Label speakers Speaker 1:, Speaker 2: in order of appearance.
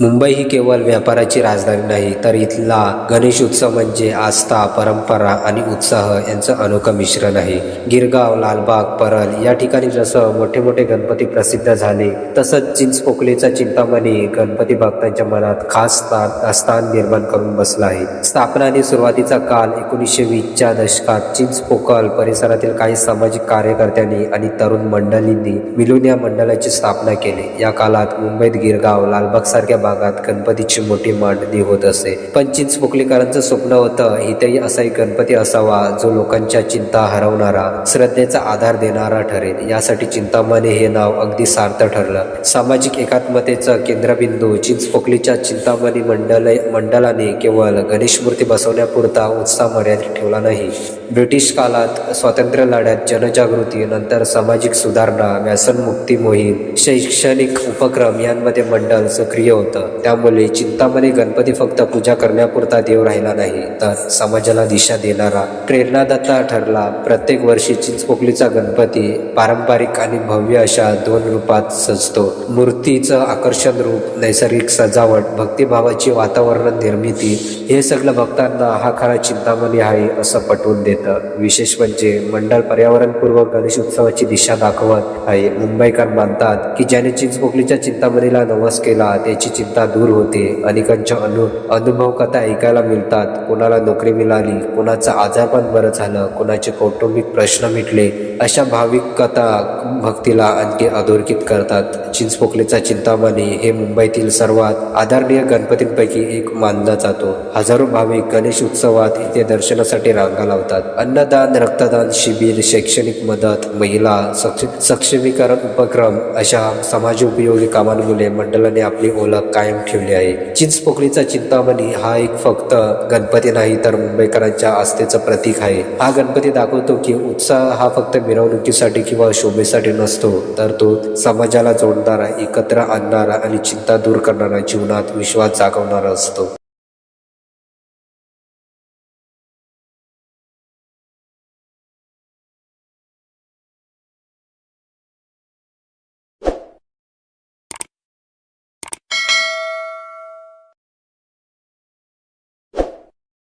Speaker 1: मुंबई ही केवळ व्यापाराची राजधानी नाही तर इथला गणेश उत्सव म्हणजे आस्था परंपरा आणि उत्साह यांचं अनोखं मिश्रण आहे. गिरगाव लालबाग परल या ठिकाणी जसं मोठे मोठे गणपती प्रसिद्ध झाले तसंच चिंचपोकलीचा चिंतामणी गणपती भक्तांच्या मनात खास स्थान स्थान निर्माण करून बसला आहे. स्थापना आणि सुरुवातीचा काल एकोणीसशे वीसच्या दशकात चिंचपोकल परिसरातील काही सामाजिक कार्यकर्त्यांनी आणि तरुण मंडळींनी मिळून या मंडळाची स्थापना केली. या काळात मुंबईत गिरगाव लालबाग सारख्या भागात गणपतीची मोठी मांडणी होत असे. पण चिंचपोकलीकरांचं स्वप्न होतं इथेही असा एक गणपती असावा जो लोकांच्या चिंता हरवणारा श्रद्धेचा आधार देणारा ठरेल. यासाठी चिंतामणी हे नाव अगदी सार्थ ठरलं. सामाजिक एकात्मतेचं केंद्रबिंदू चिंचपोकलीच्या चिंतामणी मंडल मंडळाने केवळ गणेश मूर्ती बसवण्यापुरता उत्साह मर्यादित ठेवला नाही. ब्रिटिश काळात स्वातंत्र्य लढ्यात जनजागृती नंतर सामाजिक सुधारणा व्यसनमुक्ती मोहीम शैक्षणिक उपक्रम यांमध्ये मंडळ सक्रिय होतं. त्यामुळे चिंतामणी गणपती फक्त पूजा करण्यापुरता देव राहिला नाही तर समाजाला दिशा देणारा प्रेरणादाता ठरला. प्रत्येक वर्षी चिंचपोकलीचा गणपती पारंपरिक आणि भव्य अशा दोन रूपात सजतो. मूर्तीचं आकर्षण रूप नैसर्गिक सजावट भक्तिभावाची वातावरण निर्मिती हे सगळं भक्तांना हा खरा चिंतामणी आहे असं पटवून देतं. विशेष म्हणजे मंडळ पर्यावरणपूर्वक गणेश उत्सवाची दिशा दाखवत आहे. मुंबईकर मानतात की ज्याने चिंचपोकलीच्या चिंतामणीला नवस केला त्याची चिंता दूर होते. अनेकांच्या अनु अनुभव कथा ऐकायला मिळतात. कोणाला नोकरी मिळाली कोणाचा आजारपण बरं झालं कोणाचे कौटुंबिक प्रश्न मिटले अशा भाविक कथा भक्तीला आणखी अधोरेखित करतात. चिंचपोकलेचा चिंतामणी हे मुंबईतील सर्वात आदरणीय गणपतींपैकी एक मानला जातो. हजारो भाविक गणेश उत्सवात इथे दर्शनासाठी रांगा लावतात. अन्नदान रक्तदान शिबिर शैक्षणिक मदत महिला सक्ष सक्षमीकरण उपक्रम अशा समाजोपयोगी कामांमुळे मंडळाने आपली ओळख कायम ठेवली आहे. चिंचपोकळीचा चिंतामणी हा एक फक्त गणपती नाही तर मुंबईकरांच्या आस्थेचं प्रतीक आहे. हा गणपती दाखवतो की उत्साह हा फक्त मिरवणुकीसाठी किंवा शोभेसाठी नसतो तर तो समाजाला जोडणारा एकत्र आणणारा आणि चिंता दूर करणारा जीवनात विश्वास जागवणारा असतो.